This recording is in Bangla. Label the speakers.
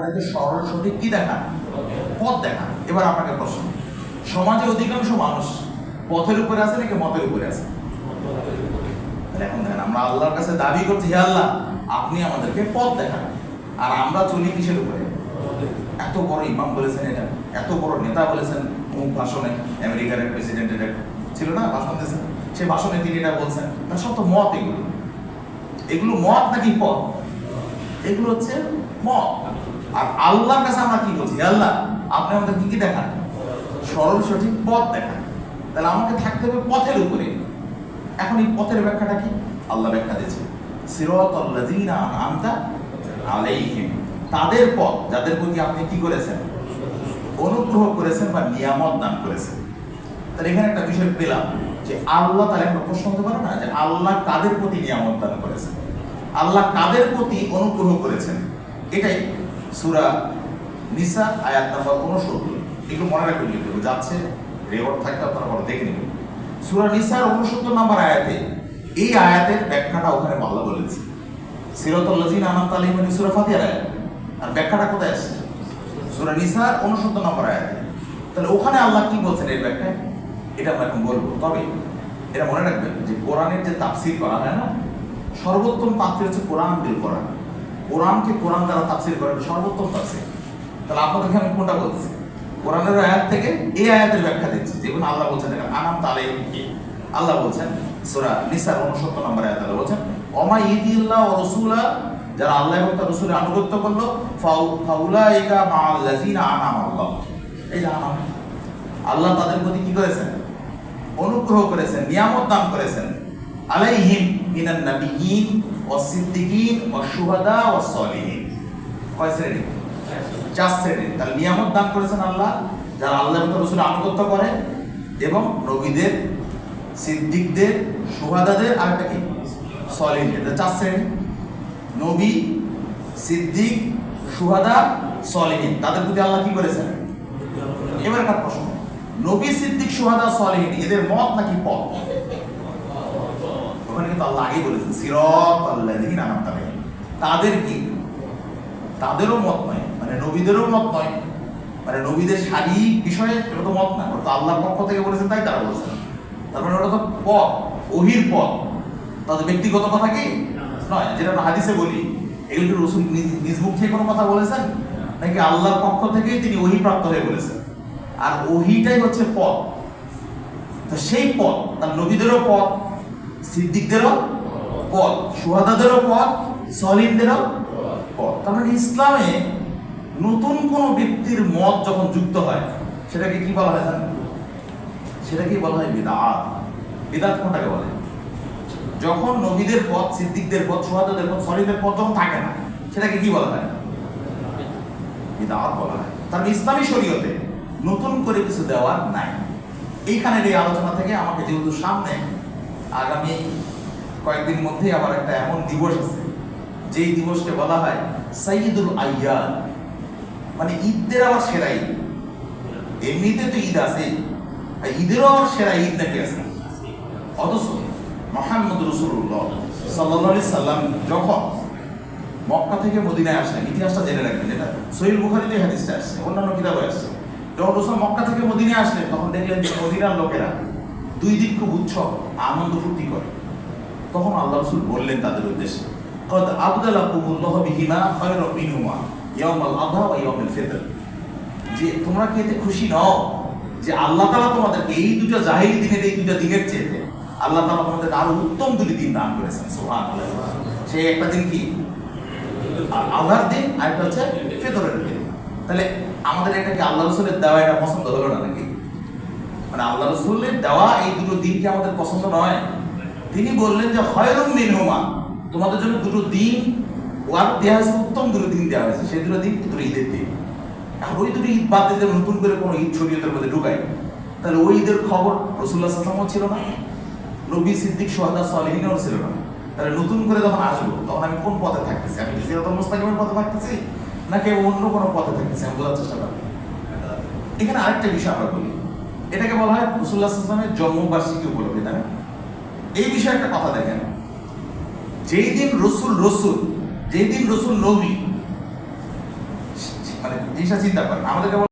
Speaker 1: আমাদেরকে সরল সঠিক কি দেখা? পথ দেখা। এবার আপনাকে প্রশ্ন। সমাজে অধিকাংশ মানুষ পথের উপরে আছে নাকি মতের উপরে আছে? এখন দেখেন, আমরা আল্লাহর কাছে দাবি করছি, হে আল্লাহ, আপনি আমাদেরকে পথ দেখান। আর আমরা চলি কিসের উপরে? এত বড় ইমাম বলেছেন এটা। এত বড় নেতা বলেছেন। মুখ ভাষণে আমেরিকার প্রেসিডেন্ট এটা ছিল না, ভাষণ দিয়েছেন। সেই ভাষণে তিনি এটা বলছেন। তার সব তো মত এগুলো। এগুলো মত নাকি পথ? এগুলো হচ্ছে মত। আর আল্লাহর কাছে আমরা কি বলছি? আল্লাহ, আপনি আমাদের কি কি দেখান? সরল, সঠিক পথ দেখান। তাহলে আমাকে থাকতে হবে পথের উপরে। এখন এই পথের ব্যাখ্যাটা কি? আল্লাহ ব্যাখ্যা দিয়েছে আলাইহিম। তাদের পথ, যাদের প্রতি আপনি কি করেছেন? অনুগ্রহ করেছেন বা নিয়ামত দান করেছেন। তাহলে এখানে একটা বিষয় পেলাম যে আল্লাহ তাহলে একটা প্রশ্ন হতে পারে না? যে আল্লাহ কাদের প্রতি নিয়ামত দান করেছেন? আল্লাহ কাদের প্রতি অনুগ্রহ করেছেন? এটাই। সূরা নিসা, আয়াত নাম্বার উনসত্তর। একটু মনে রাখবেন লিখতে যাচ্ছে রেকর্ড থাকলে আপনারা পরে দেখে নেবেন। সূরা নিসার উনসত্তর নাম্বার আয়াতে, এই আয়াতের ব্যাখ্যাটা ওখানে আল্লাহ বলেছে। সিরাতুল্লাযিনা আনআমতা আলাইহিম মানে সূরা ফাতিহার আয়াত। আর ব্যাখ্যাটা কোথায় আছে সূরা নিসার 69 নম্বর আয়াতে। তাহলে ওখানে আল্লাহ কি বলছেন এই ব্যাখ্যায়? এটা আমরা এখন বলব। তবে এটা মনে রাখবেন যে কোরআনের যে তাফসীর করা হয় না, সর্বোত্তম পাত্র হচ্ছে কোরআন বিল কোরআন কোরআনকে কোরআন দ্বারা তাফসীর করা এটা সর্বোত্তম তাফসীর। তাহলে আপনাদেরকে আমি কোনটা বলতেছি? কোরআনের আয়াত থেকে এই আয়াতের ব্যাখ্যা দিচ্ছি যেগুলো আল্লাহ বলছেন আনাম তালে কি আল্লাহ বলছেন, সূরা নিসার 69 নম্বর আয়াত আল্লাহ বলছেন অমা ইদিল্লাহ ও রসুলা যারা আল্লাহ এবং তার রসুলের আনুগত্য করল, ফাউ, ফাউলাইকা মাআল লাযিনা আনাম আল্লাহ এই যে আনাম। আল্লাহ তাদের প্রতি কি করেছেন? অনুগ্রহ করেছেন, নিয়ামত দান করেছেন। আলাইহিম মিনান নাবিয়িন ওয়াস সিদ্দিকিন ওয়াস শুহাদা ওয়াস সলিহিন। কয় শ্রেণি? চার শ্রেণি। তার নিয়ামত দান করেছেন আল্লাহ, যারা আল্লাহ এবং তার রসুলের আনুগত্য করে, এবং নবীদের, সিদ্দিকদের সুহাদাদের আরেকটা কি? সলিহদের চার শ্রেণি। নবী, সিদ্দিক সুহাদা সলিহীন। তাদের প্রতি আল্লাহ কি করেছেন? এবার একটা প্রশ্ন। নবী, সিদ্দিক সুহাদা সলিহীন, এদের মত নাকি পথ? ওখানে কিন্তু আল্লাহ আগেই বলেছেন, সিরত আল্লাযীনা আনআমতা আলাইহিম। তাদের কি? তাদেরও মত নয় মানে নবীদেরও মত নয় মানে নবীদের শারীরিক বিষয়ে এটা তো মত না ওটা তো আল্লাহর পক্ষ থেকে বলেছেন, তাই তারা বলেছেন। তার মানে ওটা তো পথ, ওহির পথ। তাদের ব্যক্তিগত কথা কি? নয়, যেটা আমরা হাদিসে বলি, এগুলো কি রসুল নিজ- মুখ থেকে কোনো কথা বলেছেন? নাকি আল্লাহর পক্ষ থেকেই তিনি ওহি প্রাপ্ত হয়ে বলেছেন? আর ওহিটাই হচ্ছে পথ। তো সেই পথ, তার নবীদেরও পথ সিদ্দিকদেরও পথ, সুহাদাদেরও পথ, সলিমদেরও পথ। তার মানে ইসলামে নতুন কোন ব্যক্তির মত যখন যুক্ত হয়, সেটাকে কি বলা হয় জানেন? সেটাকে বলা হয় বিদাত। বিদাত কোনটাকে বলে? যখন নবীদের পথ, সিদ্দিকদের পথ, সুহাদাদের পথ সলিমের পথ যখন থাকে না, সেটাকে কি বলা হয়? বিদাত বলা হয়। তার মানে ইসলামী শরীয়তে নতুন করে কিছু দেওয়ার নাই। এইখানের এই আলোচনা থেকে আমাকে যেহেতু সামনে আগামী কয়েকদিন মধ্যে আবার একটা এমন দিবস আছে, যেই দিবসকে বলা হয় সাইয়দুল আইয়াদ মানে ঈদদের আবার সেরা ঈদ। এমনিতে তো ঈদ আছে, আর ঈদেরও আবার সেরা ঈদ নাকি আছে? অথচ মোহাম্মদ রসুল্লাহ সাল্লাহ সাল্লাম যখন মক্কা থেকে মদিনায় আসলেন, ইতিহাসটা জেনে রাখবেন যেটা সহিল বুখারিতে এই হাদিসটা আসছে, অন্যান্য কিতাবে আসছে। যখন রসুল মক্কা থেকে মদিনায় আসলেন, তখন দেখলেন যে মদিনার লোকেরা দুই দিন খুব উৎসব আনন্দ ফুর্তি করে। তখন আল্লাহ রসুল বললেন তাদের উদ্দেশ্যে, কদ আবদালাকুমুল্লাহ বিহিমা খায়রা মিনহুমা ইয়াউমাল আযহা ওয়া ইয়াউমুল ফিতর। যে তোমরা কি এতে খুশি নও? যে আল্লাহ তাআলা তোমাদেরকে এই দুটো জাহিলি দিনের, এই দুটো দিনের চেয়ে আল্লাহ তাআলা তোমাদেরকে আরও উত্তম দুটি দিন দান করেছেন, সুবহানাল্লাহ। সেই একটা দিন কি? আল্লাহর দিন, আর একটা হচ্ছে ফেতরের দিন। তাহলে আমাদের এটা কি আল্লাহ রসুলের দেওয়া এটা পছন্দ হলো না নাকি? মানে আল্লাহ রসুলের দেওয়া এই দুটো দিন কি আমাদের পছন্দ নয়? তিনি বললেন যে হয়রুম দিন হোমা তোমাদের জন্য দুটো দিন ওয়ার দেওয়া হয়েছে উত্তম দুটো দিন দেওয়া হয়েছে। সেই দুটো দিন দুটো ঈদের দিন? এখন ওই দুটো ঈদ বাদ দিয়ে নতুন করে কোনো ঈদ শরীয়তের মধ্যে ঢুকাই, তাহলে ওই ঈদের খবর রসুল্লাহ সাল্লামও ছিল না, নবী সিদ্দিক সোহাদা সালেহিনও ছিল না। তাহলে নতুন করে যখন আসব তখন আমি কোন পথে থাকতেছি? আমি কি সিরাতুল মুস্তাকিমের পথে থাকতেছি? নাকি অন্য কোনো পথে থাকতেছি? আমি বোঝার চেষ্টা করব এখানে আরেকটা বিষয় আমরা বলি। এটাকে বলা হয় রসুল্লাহ সাল্লামের জন্মবার্ষিকী উপলক্ষে, তাই এই বিষয়ে একটা কথা দেখেন। যেই দিন রসুল রসুল, যেই দিন রসুল নবী মানে চিন্তা করেন। আমাদের কেবল